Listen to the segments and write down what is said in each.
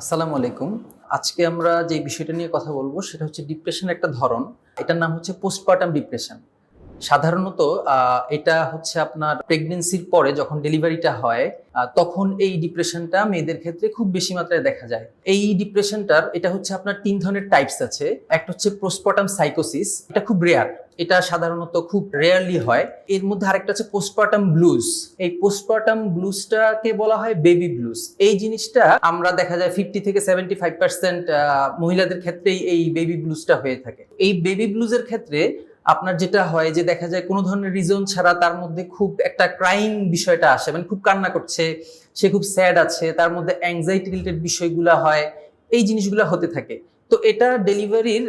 আসসালামু আলাইকুম। আজকে আমরা যে বিষয়টা নিয়ে কথা বলব সেটা হচ্ছে ডিপ্রেশনের একটা ধরন। এটার নাম হচ্ছে পোস্টপার্টাম ডিপ্রেশন সাধারণত এটা হচ্ছে আপনার প্রেগনেন্সির পরে যখন ডেলিভারিটা হয় তখন এই ডিপ্রেশনটা মেয়েদের ক্ষেত্রে খুব বেশি মাত্রায় দেখা যায়। এই ডিপ্রেশনটার এটা হচ্ছে আপনার তিন ধরনের টাইপস আছে। একটা হচ্ছে পোস্টপার্টাম সাইকোসিস এটা খুব রেয়ার এটা সাধারণত খুব রেয়ারলি হয়। এর মধ্যে আরেকটা হচ্ছে পোস্টপার্টাম ব্লুজ এই পোস্টপার্টাম ব্লুজটাকে বলা হয় বেবি ব্লুজ এই জিনিসটা আমরা দেখা যায় ফিফটি থেকে সেভেন্টি ফাইভ পার্সেন্ট মহিলাদের ক্ষেত্রেই এই বেবি ব্লুজটা হয়ে থাকে। এই বেবি ব্লুজের ক্ষেত্রে আপনার যেটা হয় যে দেখা যায় কোনো ধরনের রিজন ছাড়া তার মধ্যে খুব একটা ক্রাইম বিষয়টা আসে। মানে খুব কান্না করছে, সে খুব স্যাড আছে, তার মধ্যে অ্যাংজাইটি রিলেটেড বিষয়গুলো হয়, এই জিনিসগুলো হতে থাকে। তো এটা ডেলিভারির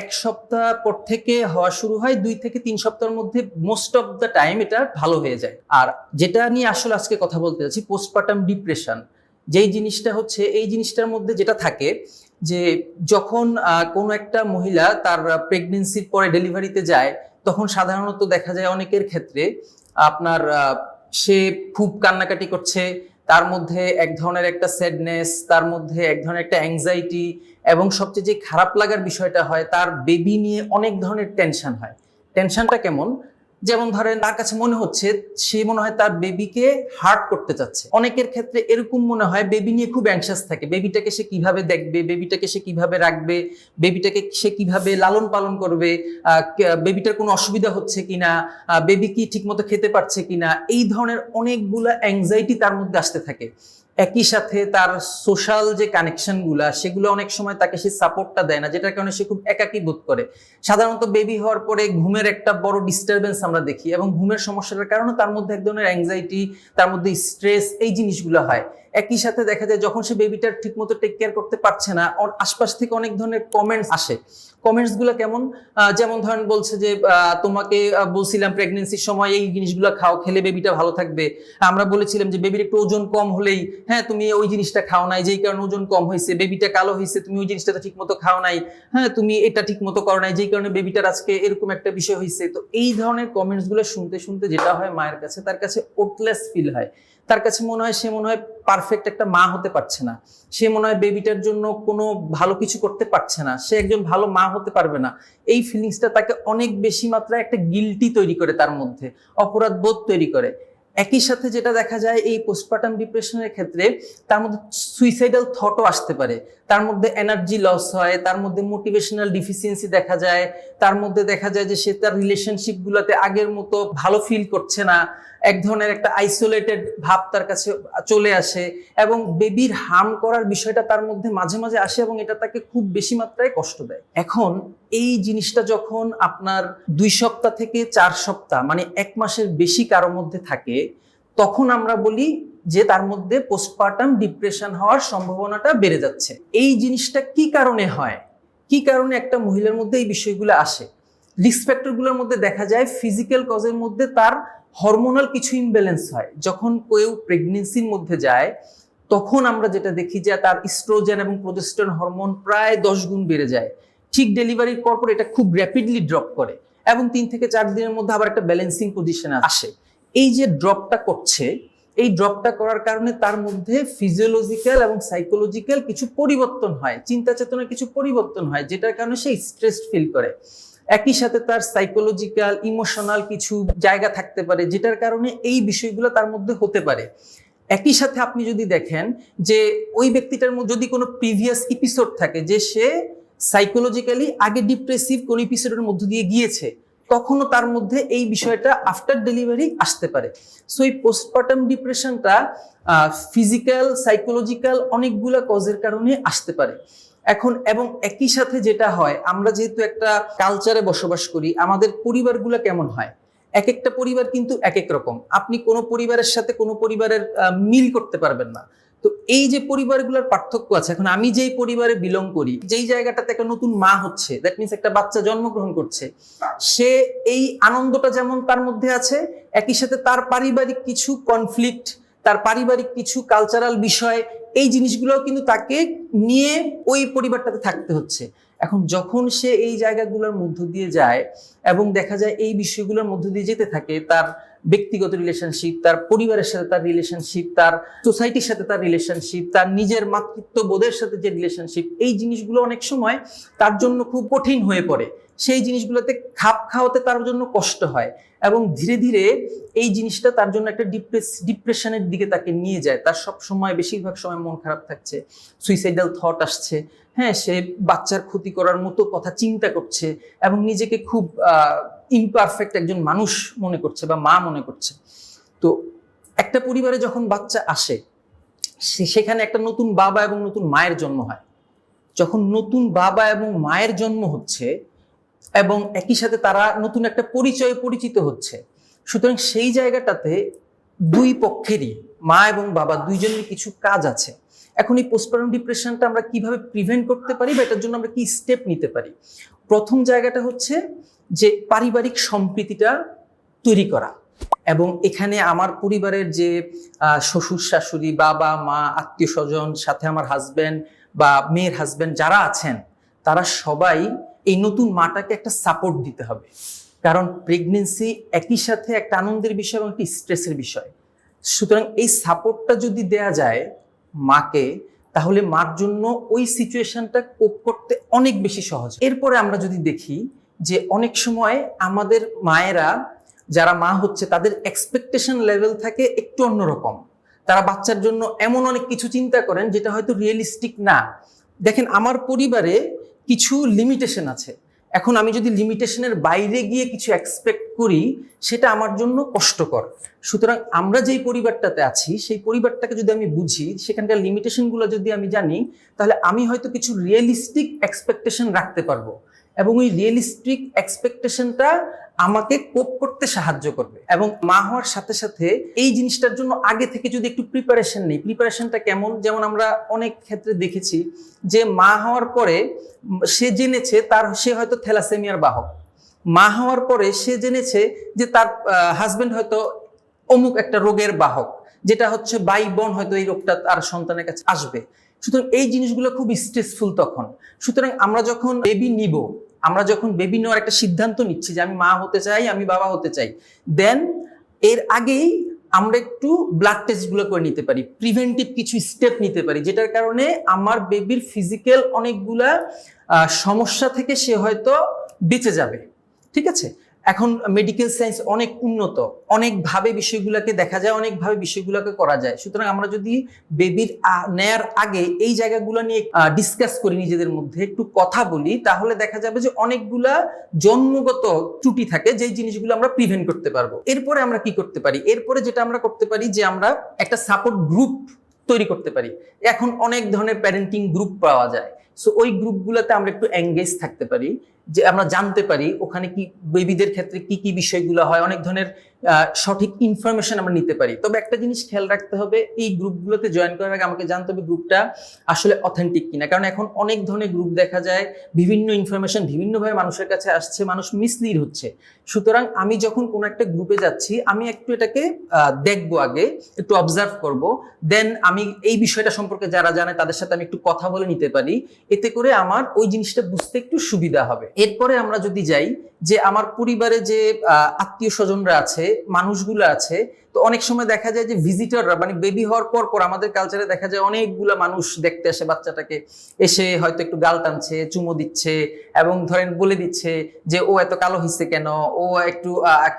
এক সপ্তাহ পর থেকে হওয়া শুরু হয়, দুই থেকে তিন সপ্তাহের মধ্যে মোস্ট অফ দ্য টাইম এটা ভালো হয়ে যায়। আর যেটা নিয়ে আসলে আজকে কথা বলতে যাচ্ছি পোস্টপার্টাম ডিপ্রেশন যেই জিনিসটা হচ্ছে, এই জিনিসটার মধ্যে যেটা থাকে যে, যখন কোনো একটা মহিলা তার প্রেগনেন্সির পরে ডেলিভারিতে যায়, তখন সাধারণত দেখা যায় অনেকের ক্ষেত্রে আপনার সে খুব কান্নাকাটি করছে তার মধ্যে এক ধরনের একটা স্যাডনেস তার মধ্যে এক ধরনের একটা অ্যাংজাইটি এবং সবচেয়ে যে খারাপ লাগার বিষয়টা হয়, তার বেবি নিয়ে অনেক ধরনের টেনশন হয়। টেনশনটা কেমন? যেমন ধরেন তার কাছে মনে হচ্ছে সে মনে হয় তার বেবিকে হার্ট করতে চাচ্ছে। অনেকের ক্ষেত্রে এরকম মনে হয় বেবি নিয়ে খুব অ্যাংশাস থাকে। বেবিটাকে সে কীভাবে দেখবে? বেবিটাকে সে কীভাবে রাখবে? বেবিটাকে সে কীভাবে লালন পালন করবে? বেবিটার কোনো অসুবিধা হচ্ছে কিনা? বেবি কি ঠিকমতো খেতে পারছে কিনা? এই ধরনের অনেকগুলা অ্যাংজাইটি তার মধ্যে আসতে থাকে। একই সাথে তার সোশ্যাল যে কানেকশনগুলা সেগুলো অনেক সময় তাকে সে সাপোর্টটা দেয় না, যেটার কারণে সে খুব একাকী বোধ করে। সাধারণত বেবি হওয়ার পরে ঘুমের একটা বড় ডিস্টারবেন্স আমরা দেখি এবং ঘুমের সমস্যাটার কারণে তার মধ্যে এক ধরনের অ্যাংজাইটি তার মধ্যে স্ট্রেস এই জিনিসগুলো হয়। একই সাথে দেখা যায় যখন সে বেবিটার ঠিকমতো টেক কেয়ার করতে পারছে না আশপাশ থেকে অনেক ধরনের কমেন্টস আসে। কমেন্টসগুলো কেমন? যেমন ধরেন বলছে যে তোমাকে বলছিলাম প্রেগনেন্সির সময় এই জিনিসগুলো খাও, খেলে বেবিটা ভালো থাকবে। আমরা বলেছিলাম যে বেবির একটু ওজন কম হলেই হ্যাঁ তুমি ওই জিনিসটা খাও নাই, যেই কারণে ওজন কম হয়েছে বেবিটা কালো হয়েছে, তুমি ওই জিনিসটা ঠিক মতো খাও নাই হ্যাঁ তুমি এটা ঠিক মতো করো নাই, যেই কারণে বেবিটার আজকে এরকম একটা বিষয় হয়েছে। তো এই ধরনের কমেন্টসগুলো শুনতে শুনতে যেটা হয় মায়ের কাছে, তার কাছে ওটলেস ফিল হয়। তার কাছে মনে হয়, সে মনে হয় পারফেক্ট একটা মা হতে পারছে না। সে মনে হয় বেবিটার জন্য কোনো ভালো কিছু করতে পারছে না। সে একজন ভালো মা হতে পারবে না। এই ফিলিংসটা তাকে অনেক বেশি মাত্রায় একটা গিলটি তৈরি করে তার মধ্যে। অপরাধ বোধ তৈরি করে। একই সাথে যেটা দেখা যায়, এই পোস্টপার্টাম ডিপ্রেশনের ক্ষেত্রে তার মধ্যে সুইসাইডাল থটও আসতে পারে। তার মধ্যে এনার্জি লস হয়, তার মধ্যে মোটিভেশনাল ডিফিসিয়েন্সি দেখা যায়, তার মধ্যে দেখা যায় যে সে তার রিলেশনশিপগুলোতে আগের মতো ভালো ফিল করছে না, এক ধরনের একটা আইসোলেটেড ভাব তার কাছে চলে আসে এবং বেবির হার্ম করার বিষয়টা তার মধ্যে মাঝে মাঝে আসে এবং এটা তাকে খুব বেশি মাত্রায় কষ্ট দেয়। এখন এই জিনিসটা যখন আপনার দুই সপ্তাহ থেকে চার সপ্তাহ মানে এক মাসের বেশি কারও মধ্যে থাকে, তখন আমরা বলি যে তার মধ্যে পোস্টপার্টাম ডিপ্রেশন হওয়ার সম্ভাবনাটা বেড়ে যাচ্ছে। এই জিনিসটা কি কারণে হয়? কি কারণে একটা মহিলার মধ্যে এই বিষয়গুলো আসে? রিস্ক ফ্যাক্টরগুলোর মধ্যে দেখা যায় ফিজিক্যাল কজের মধ্যে তার হরমোনাল কিছু ইমব্যালেন্স হয়। যখন কেউ প্রেগনেন্সির মধ্যে যায়, তখন আমরা যেটা দেখি যে তার ইস্ট্রোজেন এবং প্রোজেস্টন হরমোন প্রায় দশ গুণ বেড়ে যায়। ঠিক ডেলিভারির পর পর এটা খুব র্যাপিডলি ড্রপ করে এবং তিন থেকে চার দিনের মধ্যে আবার একটা ব্যালেন্সিং পজিশনে আসে। এই যে ড্রপটা করছে, এই ড্রপটা করার কারণে তার মধ্যে ফিজিওলজিক্যাল এবং সাইকোলজিক্যাল কিছু পরিবর্তন হয়, চিন্তা চেতনার কিছু পরিবর্তন হয়, যেটার কারণে সে স্ট্রেস ফিল করে। একই সাথে তার সাইকোলজিক্যাল ইমোশনাল কিছু জায়গা থাকতে পারে, যেটার কারণে এই বিষয়গুলো তার মধ্যে হতে পারে। একই সাথে আপনি যদি দেখেন যে ওই ব্যক্তিটার যদি কোনো প্রিভিয়াস এপিসোড থাকে, যে সে সাইকোলজিক্যালি আগে ডিপ্রেসিভ কোন এপিসোডের মধ্য দিয়ে গিয়েছে তখনও তার মধ্যে এই বিষয়টা আফটার ডেলিভারি আসতে পারে। সো এই পোস্টপার্টাম ডিপ্রেশনটা ফিজিক্যাল সাইকোলজিক্যাল অনেকগুলা কজের কারণে আসতে পারে। এখন, এবং একই সাথে যেটা হয়, আমরা যেহেতু একটা কালচারে বসবাস করি, আমাদের পরিবারগুলো কেমন হয়? এক একটা পরিবার কিন্তু এক এক রকম। আপনি কোনো পরিবারের সাথে কোনো পরিবারের মিল করতে পারবেন না। তো এই যে পরিবারগুলোর পার্থক্য আছে, এখন আমি যেই পরিবারে বিলং করি, যেই জায়গাটাতে একটা নতুন মা হচ্ছে দ্যাট মিনস একটা বাচ্চা জন্মগ্রহণ করছে, সে এই আনন্দটা যেমন তার মধ্যে আছে, একই সাথে তার পারিবারিক কিছু কনফ্লিক্ট তার পারিবারিক কিছু কালচারাল বিষয়, এই জিনিসগুলোও কিন্তু তাকে নিয়ে ওই পরিবারটাতে থাকতে হচ্ছে। এখন যখন সে এই জায়গাগুলোর মধ্য দিয়ে যায় এবং দেখা যায় এই বিষয়গুলোর মধ্য দিয়ে যেতে থাকে, তার ব্যক্তিগত রিলেশনশিপ তার পরিবারের সাথে তার রিলেশনশিপ তার সোসাইটির সাথে তার রিলেশনশিপ তার নিজের মাতৃত্ব বোধের সাথে যে রিলেশনশিপ এই জিনিসগুলো অনেক সময় তার জন্য খুব কঠিন হয়ে পড়ে। সেই জিনিসগুলোতে খাপ খাওয়াতে তার জন্য কষ্ট হয় এবং ধীরে ধীরে এই জিনিসটা তার জন্য একটা ডিপ্রেস ডিপ্রেশনের দিকে তাকে নিয়ে যায়। তার সব সময় বেশিরভাগ সময় মন খারাপ থাকছে সুইসাইডাল থট আসছে হ্যাঁ সে বাচ্চার ক্ষতি করার মতো কথা চিন্তা করছে এবং নিজেকে খুব ইমপারফেক্ট একজন মানুষ মনে করছে বা মা মনে করছে। তো একটা পরিবারে যখন বাচ্চা আসে সেখানে একটা নতুন বাবা এবং নতুন মায়ের জন্ম হয়। যখন নতুন বাবা এবং মায়ের জন্ম হচ্ছে এবং একই সাথে তারা নতুন একটা পরিচয়ে পরিচিত হচ্ছে, সুতরাং সেই জায়গাটাতে দুই পক্ষেরই, মা এবং বাবা দুইজনের কিছু কাজ আছে। এখন এই পোস্টপার্টাম ডিপ্রেশনটা আমরা কীভাবে প্রিভেন্ট করতে পারি বা এটার জন্য আমরা কি স্টেপ নিতে পারি? প্রথম জায়গাটা হচ্ছে যে পারিবারিক সম্প্রীতিটা তৈরি করা এবং এখানে আমার পরিবারের যে শ্বশুর শাশুড়ি, বাবা, মা, আত্মীয় স্বজন, সাথে আমার হাজব্যান্ড বা মেয়ের হাজব্যান্ড যারা আছেন, তারা সবাই এই নতুন মাটাকে একটা সাপোর্ট দিতে হবে। কারণ প্রেগনেন্সি একই সাথে একটা আনন্দের বিষয় এবং একটি স্ট্রেসের বিষয়। সুতরাং এই সাপোর্টটা যদি দেয়া যায় মাকে তাহলে মার জন্য ওই সিচুয়েশনটা কোপ করতে অনেক বেশি সহজ। এরপরে আমরা যদি দেখি যে অনেক সময় আমাদের মায়েরা, যারা মা হচ্ছে, তাদের এক্সপেকটেশন লেভেল থাকে একটু অন্যরকম। তারা বাচ্চার জন্য এমন অনেক কিছু চিন্তা করেন যেটা হয়তো রিয়েলিস্টিক না। দেখেন, আমার পরিবারে কিছু লিমিটেশন আছে। এখন আমি যদি লিমিটেশনের বাইরে গিয়ে কিছু এক্সপেক্ট করি, সেটা আমার জন্য কষ্টকর। সুতরাং আমরা যেই পরিবারটাতে আছি, সেই পরিবারটাকে যদি আমি বুঝি, সেখানকার লিমিটেশনগুলো যদি আমি জানি, তাহলে আমি হয়তো কিছু রিয়েলিস্টিক এক্সপেকটেশন রাখতে পারব। এবং ওই রিয়েলিস্টিক এক্সপেকটেশনটা আমাকে কোপ করতে সাহায্য করবে। এবং মা হওয়ার সাথে সাথে এই জিনিসটার জন্য আগে থেকে যদি একটু প্রিপারেশন নেই প্রিপারেশনটা কেমন? যেমন আমরা অনেক ক্ষেত্রে দেখেছি যে মা হওয়ার পরে সে জেনেছে তার, সে হয়তো থ্যালাসেমিয়ার বাহক। মা হওয়ার পরে সে জেনেছে যে তার হাজবেন্ড হয়তো অমুক একটা রোগের বাহক, যেটা হচ্ছে বাই বোন হয়তো এই রোগটা তার সন্তানের কাছে আসবে। সুতরাং এই জিনিসগুলো খুব স্ট্রেসফুল তখন। সুতরাং আমরা যখন বেবি নিব, আমরা যখন বেবি নেওয়ার একটা সিদ্ধান্ত নিচ্ছি যে আমি মা হতে চাই, আমি বাবা হতে চাই দেন এর আগেই আমরা একটু ব্লাড টেস্টগুলো করে নিতে পারি প্রিভেন্টিভ কিছু স্টেপ নিতে পারি, যেটার কারণে আমার বেবির ফিজিক্যাল অনেকগুলা সমস্যা থেকে সে হয়তো বেঁচে যাবে। ঠিক আছে? এখন মেডিকেল সায়েন্স অনেক উন্নত, অনেকভাবে বিষয়গুলোকে দেখা যায়, অনেকভাবে বিষয়গুলোকে করা যায়। সুতরাং আমরা যদি বেবির নেয়ার আগে এই জায়গাগুলো নিয়ে ডিসকাস করি নিজেদের মধ্যে, একটু কথা বলি, তাহলে দেখা যাবে যে অনেকগুলা জন্মগত ত্রুটি থাকে, যেই জিনিসগুলো আমরা প্রিভেন্ট করতে পারব। এরপরে আমরা কি করতে পারি? এরপরে যেটা আমরা করতে পারি যে আমরা একটা সাপোর্ট গ্রুপ তৈরি করতে পারি। এখন অনেক ধরনের প্যারেন্টিং গ্রুপ পাওয়া যায়। সো ওই গ্রুপগুলোতে আমরা একটু এঙ্গেজ থাকতে পারি। যে আমরা জানতে পারি ওখানে কি বেবিদের ক্ষেত্রে কি কি বিষয়গুলো হয়, অনেক ধরনের সঠিক ইনফরমেশন আমরা নিতে পারি। তবে একটা জিনিস খেয়াল রাখতে হবে, এই গ্রুপগুলোতে জয়েন করার আগে আমাকে জানতে হবে গ্রুপটা আসলে অথেন্টিক কিনা। কারণ এখন অনেক ধরনের গ্রুপ দেখা যায়, বিভিন্ন ইনফরমেশন বিভিন্নভাবে মানুষের কাছে আসছে, মানুষ মিসলিড হচ্ছে। সুতরাং আমি যখন কোনো একটা গ্রুপে যাচ্ছি, আমি একটু এটাকে দেখব আগে, একটু অবজার্ভ করব দেন আমি এই বিষয়টা সম্পর্কে যারা জানে তাদের সাথে আমি একটু কথা বলে নিতে পারি। এতে করে আমার ওই জিনিসটা বুঝতে একটু সুবিধা হবে। এরপরে আমরা যদি যাই যে আমার পরিবারে যে আত্মীয় স্বজনরা আছে মানুষগুলো আছে তো অনেক সময় দেখা যায় যে ভিজিটররা মানে বেবি হওয়ার পর পর আমাদের কালচারে দেখা যায় অনেকগুলা মানুষ দেখতে আসে বাচ্চাটাকে। এসে হয়তো একটু গাল টানছে, চুমো দিচ্ছে এবং ধরেন বলে দিচ্ছে যে, ও এত কালো হয়েছে কেন? ও একটু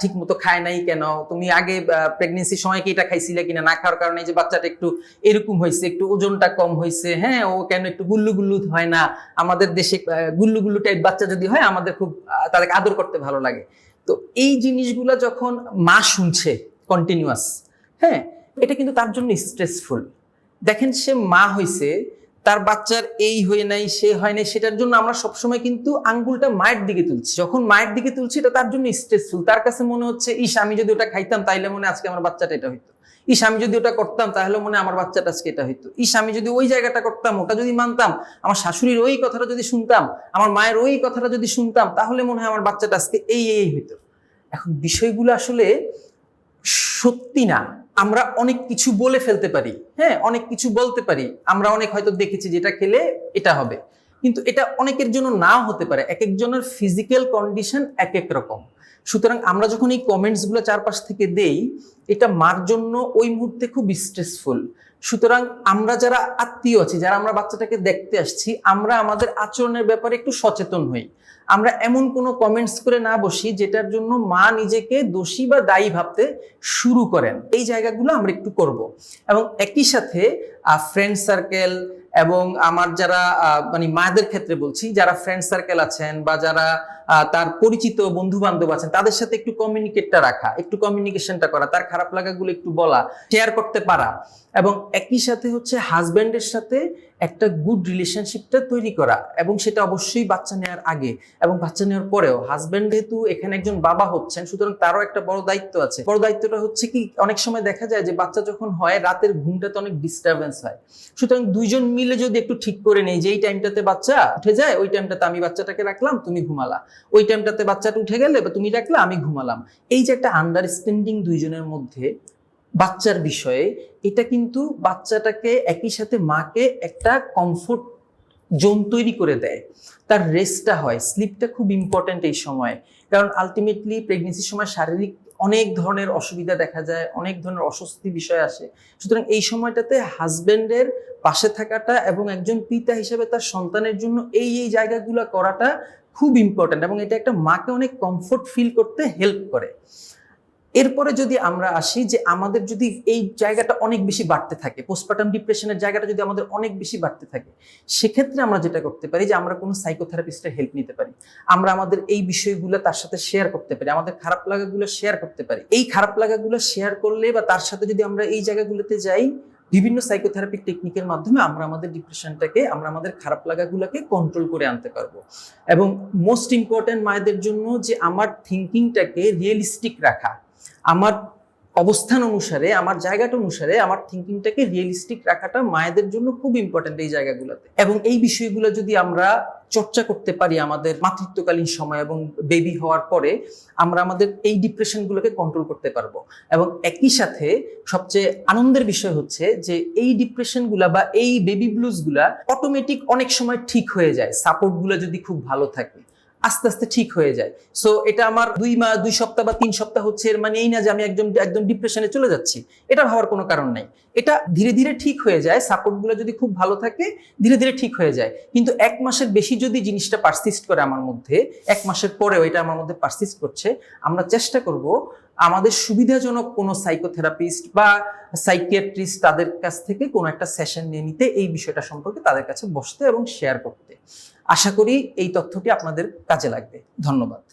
ঠিক মতো খায় নাই কেন? তুমি আগে প্রেগনেন্সির সময় কি এটা খাইছিলে কিনা? না খাওয়ার কারণে যে বাচ্চাটা একটু এরকম হয়েছে একটু ওজনটা কম হয়েছে হ্যাঁ ও কেন একটু গুল্লু গুল্লু হয় না? আমাদের দেশে গুল্লু গুল্লু টাইপ বাচ্চা যদি হয়, আমাদের খুব তাদেরকে আদর করতে ভালো লাগে। তো এই জিনিসগুলো যখন মা শুনছে কন্টিনিউয়াস হ্যাঁ এটা কিন্তু তার জন্য স্ট্রেসফুল দেখেন, সে মা হয়েছে তার বাচ্চার এই হয়ে নাই, সে হয় নাই, সেটার জন্য আমরা সবসময় কিন্তু আঙ্গুলটা মায়ের দিকে তুলছি। যখন মায়ের দিকে তুলছি, এটা তার জন্য স্ট্রেসফুল তার কাছে মনে হচ্ছে, ইস, আমি যদি ওটা খাইতাম, তাইলে মনে আজকে আমার বাচ্চাটা এটা হইতো। ইস, আমি যদি ওটা করতাম, তাহলে মনে আমার বাচ্চাটা আজকে এটা হইতো। ইস, আমি যদি ওই জায়গাটা করতাম, ওটা যদি মানতাম, আমার শাশুড়ির ওই কথাটা যদি শুনতাম, আমার মায়ের ওই কথাটা যদি শুনতাম, তাহলে মনে হয় আমার বাচ্চাটা আজকে এই এই হইতো। এখন বিষয়গুলো আসলে সত্যি না, আমরা অনেক কিছু বলে ফেলতে পারি হ্যাঁ অনেক কিছু বলতে পারি, আমরা অনেক হয়তো দেখেছি যেটা খেলে এটা হবে, কিন্তু এটা অনেকের জন্য নাও হতে পারে এক একজনের ফিজিক্যাল কন্ডিশন এক এক রকম। সুতরাং আমরা যখন এই কমেন্টসগুলো চারপাশ থেকে দেই, এটা মার জন্য ওই মুহূর্তে খুব স্ট্রেসফুল সুতরাং আমরা যারা আত্মীয় আছি, যারা আমরা বাচ্চাটাকে দেখতে আসছি, আমরা আমাদের আচরণের ব্যাপারে একটু সচেতন হই। আমরা এমন কোনো কমেন্টস করে না বসি যেটার জন্য মা নিজেকে দোষী বা দায়ী ভাবতে শুরু করেন। এই জায়গাগুলো আমরা একটু করব। এবং একই সাথে ফ্রেন্ড সার্কেল এবং আমার যারা মানে মায়েদের ক্ষেত্রে বলছি, যারা ফ্রেন্ড সার্কেল আছেন বা যারা তার পরিচিত বন্ধু বান্ধব আছেন, তাদের সাথে একটু কমিউনিকেটটা রাখা, একটু কমিউনিকেশনটা করা, তার খারাপ লাগাগুলো একটু বলা শেয়ার করতে পারা। এবং একই সাথে হচ্ছে হাজব্যান্ডের সাথে একটা গুড রিলেশনশিপটা তৈরি করা এবং সেটা অবশ্যই বাচ্চা নেওয়ার আগে এবং বাচ্চা নেওয়ার পরেও হাজব্যান্ড যেহেতু এখানে একজন বাবা হচ্ছেন, সুতরাং তারও একটা বড় দায়িত্ব আছে। বড় দায়িত্বটা হচ্ছে কি, অনেক সময় দেখা যায় যে বাচ্চা যখন হয়, রাতের ঘুমটাতে অনেক ডিস্টারবেন্স হয়। সুতরাং দুইজন মিলে যদি একটু ঠিক করে নেই যে এই টাইমটাতে বাচ্চা উঠে যায়, ওই টাইমটাতে আমি বাচ্চাটাকে রাখলাম, তুমি ঘুমালা। ওই টাইমটাতে বাচ্চাটা উঠে গেলে বা তুমি রাখলে, আমি ঘুমালাম। এই যে একটা আন্ডারস্ট্যান্ডিং দুইজনের মধ্যে বাচ্চার বিষয়ে, এটা কিন্তু বাচ্চাটাকে একই সাথে মাকে একটা কমফোর্ট জোন তৈরি করে দেয়। তার রেস্টটা হয় স্লিপটা খুব ইম্পর্ট্যান্ট এই সময়। কারণ আলটিমেটলি প্রেগনেন্সির সময় শারীরিক অনেক ধরনের অসুবিধা দেখা যায়, অনেক ধরনের অস্বস্তি বিষয় আসে। সুতরাং এই সময়টাতে হাজবেন্ডের পাশে থাকাটা এবং একজন পিতা হিসেবে তার সন্তানের জন্য এই এই জায়গাগুলো করাটা খুব ইম্পর্ট্যান্ট এবং এটা একটা মাকে অনেক কমফোর্ট ফিল করতে হেল্প করে। এরপরে যদি আমরা আসি যে আমাদের যদি এই জায়গাটা অনেক বেশি বাড়তে থাকে পোস্টপার্টাম ডিপ্রেশনের জায়গাটা যদি আমাদের অনেক বেশি বাড়তে থাকে, সেক্ষেত্রে আমরা যেটা করতে পারি যে আমরা কোনো সাইকোথেরাপিস্টের হেল্প নিতে পারি। আমরা আমাদের এই বিষয়গুলো তার সাথে শেয়ার করতে পারি, আমাদের খারাপ লাগাগুলো শেয়ার করতে পারি। এই খারাপ লাগাগুলো শেয়ার করলে বা তার সাথে যদি আমরা এই জায়গাগুলোতে যাই, বিভিন্ন সাইকোথেরাপিক টেকনিকের মাধ্যমে আমরা আমাদের ডিপ্রেশনটাকে আমরা আমাদের খারাপ লাগাগুলোকে কন্ট্রোল করে আনতে পারব। এবং মোস্ট ইম্পর্ট্যান্ট মায়েদের জন্য যে আমার থিঙ্কিংটাকে রিয়েলিস্টিক রাখা আমার অবস্থান অনুসারে, আমার জায়গাটা অনুসারে আমার থিঙ্কিংটাকে রিয়েলিস্টিক রাখাটা মায়েদের জন্য খুব ইম্পর্ট্যান্ট এই জায়গাগুলোতে। এবং এই বিষয়গুলো যদি আমরা চর্চা করতে পারি আমাদের মাতৃত্বকালীন সময় এবং বেবি হওয়ার পরে, আমরা আমাদের এই ডিপ্রেশনগুলোকে কন্ট্রোল করতে পারব। এবং একই সাথে সবচেয়ে আনন্দের বিষয় হচ্ছে যে এই ডিপ্রেশনগুলা বা এই বেবি ব্লুজগুলা অটোমেটিক অনেক সময় ঠিক হয়ে যায়। সাপোর্টগুলো যদি খুব ভালো থাকে। আস্তে আস্তে ঠিক হয়ে যায়। সো এটা আমার দুই মাস দুই সপ্তাহ বা তিন সপ্তাহ হচ্ছে এর মানে এই না যে আমি একদম একদম ডিপ্রেশনে চলে যাচ্ছি। এটা ভাবার কোনো কারণ নাই। এটা ধীরে ধীরে ঠিক হয়ে যায় সাপোর্টগুলো যদি খুব ভালো থাকে, ধীরে ধীরে ঠিক হয়ে যায়। কিন্তু এক মাসের বেশি যদি জিনিসটা পারসিস্ট করে আমার মধ্যে, এক মাসের পরেও এটা আমার মধ্যে পারসিস্ট করছে, আমরা চেষ্টা করব আমাদের সুবিধাজনক কোনো সাইকোথেরাপিস্ট বা সাইকিয়াট্রিস্ট তাদের কাছ থেকে কোনো একটা সেশন নিয়ে নিতে এই বিষয়টা সম্পর্কে তাদের কাছে বসতে এবং শেয়ার করতে। আশা করি এই তথ্যটি আপনাদের কাজে লাগবে। ধন্যবাদ।